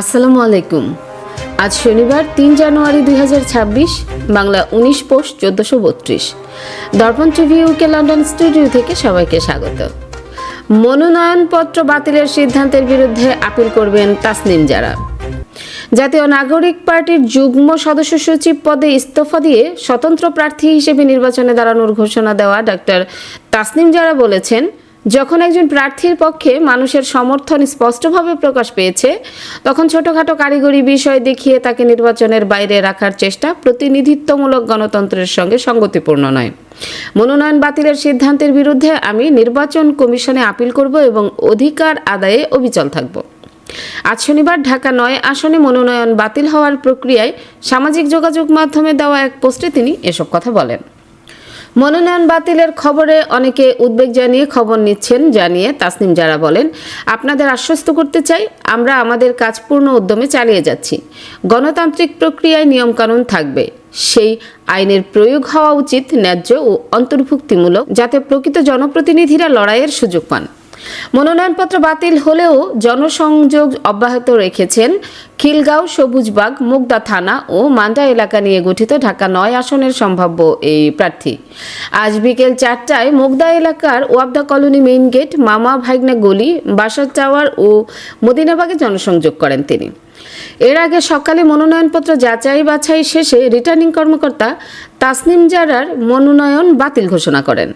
আসসালামু আলাইকুম। আজ শনিবার, তিন জানুয়ারি দু হাজার ছাব্বিশ, বাংলা উনিশ পোষ চোদ্দশো বত্রিশ। দর্পণ টিভি ইউকে লন্ডন স্টুডিও থেকে সবাইকে স্বাগত। মনোনয়নপত্র বাতিলের সিদ্ধান্তের বিরুদ্ধে আপিল করবেন তাসনিম যারা জাতীয় নাগরিক পার্টির যুগ্ম সদস্য সচিব পদে ইস্তফা দিয়ে স্বতন্ত্র প্রার্থী হিসেবে নির্বাচনে দাঁড়ানোর ঘোষণা দেওয়া ডক্টর তাসনিম যারা বলেছেন যখন একজন প্রার্থীর পক্ষে মানুষের সমর্থন স্পষ্টভাবে প্রকাশ পেয়েছে, তখন ছোটখাটো কারিগরি বিষয় দেখিয়ে তাকে নির্বাচনের বাইরে রাখার চেষ্টা প্রতিনিধিত্বমূলক গণতন্ত্রের সঙ্গে সঙ্গতিপূর্ণ নয়। মনোনয়ন বাতিলের সিদ্ধান্তের বিরুদ্ধে আমি নির্বাচন কমিশনে আপিল করব এবং অধিকার আদায়ে অবিচল থাকব। আজ শনিবার ঢাকা নয় আসনে মনোনয়ন বাতিল হওয়ার প্রক্রিয়ায় সামাজিক যোগাযোগ মাধ্যমে দেওয়া এক পোস্টে তিনি এসব কথা বলেন। মনোনয়ন বাতিলের খবরে অনেকে উদ্বেগ জানিয়ে খবর নিচ্ছেন, জানিয়ে তাসনিম যারা বলেন, আপনাদের আশ্বস্ত করতে চাই, আমরা আমাদের কাজ পূর্ণ উদ্যমে চালিয়ে যাচ্ছি। গণতান্ত্রিক প্রক্রিয়ায় নিয়মকানুন থাকবে। সেই আইনের প্রয়োগ হওয়া উচিত ন্যায্য ও অন্তর্ভুক্তিমূলক, যাতে প্রকৃত জনপ্রতিনিধিরা লড়াইয়ের সুযোগ পান। মনোনয়নপত্র বাতিল হলেও জনসংযোগ অব্যাহত রেখেছেন খিলগাঁও সবুজবাগ, মুগদা থানা ও মান্দা এলাকা নিয়ে গঠিত ঢাকা নয় আসনের সম্ভাব্য এই প্রার্থী। আজ বিকেল চারটায় মুগদা এলাকার ওয়াবদা কলোনি মেইন গেট, মামা ভাইগনা গলি, বাসার টাওয়ার ও মদিনাবাগে জনসংযোগ করেন তিনি। এর আগে সকালে মনোনয়নপত্র যাচাই বাছাই শেষে রিটার্নিং কর্মকর্তা তাসনিম জারার মনোনয়ন বাতিল ঘোষণা করেন।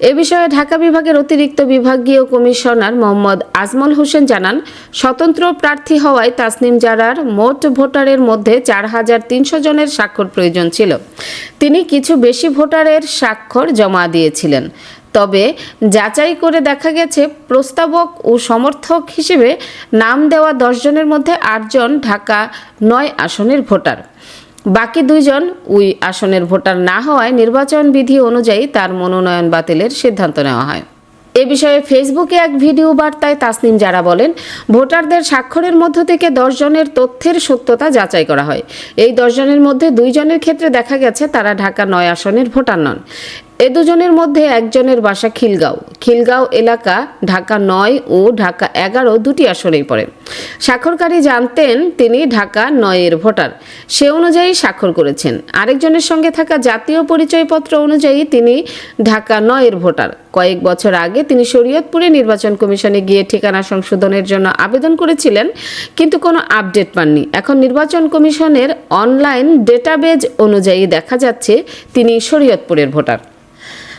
এ বিষয়ে ঢাকা বিভাগের অতিরিক্ত বিভাগীয় কমিশনার মোহাম্মদ আজমল হোসেন জানান, স্বতন্ত্র প্রার্থী হওয়ায় তাসনিম জারার মোট ভোটারের মধ্যে চার হাজার তিনশো জনের স্বাক্ষর প্রয়োজন ছিল। তিনি কিছু বেশি ভোটারের স্বাক্ষর জমা দিয়েছিলেন। তবে যাচাই করে দেখা গেছে প্রস্তাবক ও সমর্থক হিসেবে নাম দেওয়া দশজনের মধ্যে আটজন ঢাকা নয় আসনের ভোটার। বাকি দুইজন ওই আসনের ভোটার না হওয়ায় নির্বাচন বিধি অনুযায়ী তার মনোনয়ন বাতিলের সিদ্ধান্ত নেওয়া হয়। এ বিষয়ে ফেসবুকে এক ভিডিও বার্তায় তাসনিম যারা বলেন, ভোটারদের স্বাক্ষরের মধ্য থেকে দশজনের তথ্যের সত্যতা যাচাই করা হয়। এই দশজনের মধ্যে দুইজনের ক্ষেত্রে দেখা গেছে তারা ঢাকা নয় আসনের ভোটার নন। এ দুজনের মধ্যে একজনের বাসা খিলগাঁও। খিলগাঁও এলাকা ঢাকা নয় ও ঢাকা এগারো দুটি আসনেই পড়ে। স্বাক্ষরকারী জানতেন তিনি ঢাকা নয়ের ভোটার। সে অনুযায়ী স্বাক্ষর করেছেন। আরেকজনের সঙ্গে থাকা জাতীয় পরিচয়পত্র অনুযায়ী তিনি ঢাকা নয়ের ভোটার। কয়েক বছর আগে তিনি শরীয়তপুরে নির্বাচন কমিশনে গিয়ে ঠিকানা সংশোধনের জন্য আবেদন করেছিলেন, কিন্তু কোনো আপডেট পাননি। এখন নির্বাচন কমিশনের অনলাইন ডেটাবেজ অনুযায়ী দেখা যাচ্ছে তিনি শরীয়তপুরের ভোটার।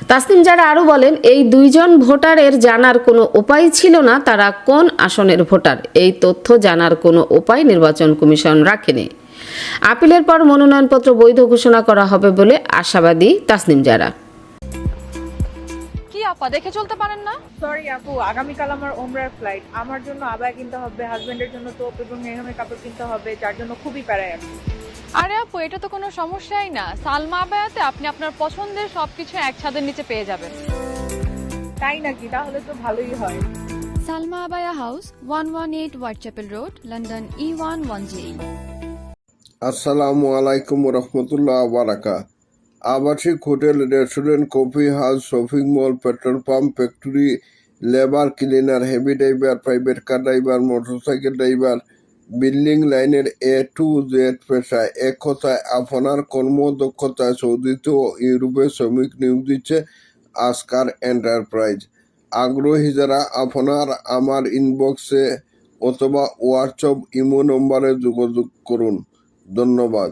তাসনিম যারা আরও বলেন এই দুইজন ভোটারের জানার কোনো উপায় ছিল না তারা কোন আসনের ভোটার? এই তথ্য জানার কোনো উপায় নির্বাচন কমিশন রাখেনি। আপিলের পর মনোনয়নপত্র বৈধ ঘোষণা করা হবে বলে আশাবাদী তাসনিম যারা কি আপা দেখে চলতে পারেন না? সরি আপু আগামীকাল আমার ওমরার ফ্লাইট আমার জন্য আবায় কিনতে হবে হাজবেন্ডের জন্য তোপ এবং মেহমের কাপড় কিনতে হবে যার জন্য খুবই প্যারায় আমি। আরে আপু এটা তো কোনো সমস্যাই না। সালমা আবায়াতে আপনি আপনার পছন্দের সবকিছু এক ছাদের নিচে পেয়ে যাবেন। তাই নাকি? তাহলে তো ভালোই হয়। Salma Abaya House, 118 Whitechapel Road, London E E110. আসসালামু আলাইকুম রহমতুল্লাহ বারাকা আবাসিক hotel restaurant coffee house shopping mall petrol pump factory labour cleaner heavy driver private car driver motorcycle driver building লাইনের এ টু জেড পেশায় এক কথায় আপনার কর্মদক্ষতায় সৌদিতে ও ইউরোপে শ্রমিক নিয়োগ দিচ্ছে আস্কার এন্টারপ্রাইজ। আগ্রহী যারা, আপনার আমার ইনবক্সে অথবা হোয়াটসঅ্যাপ ইমো নম্বরে যোগাযোগ করুন। ধন্যবাদ।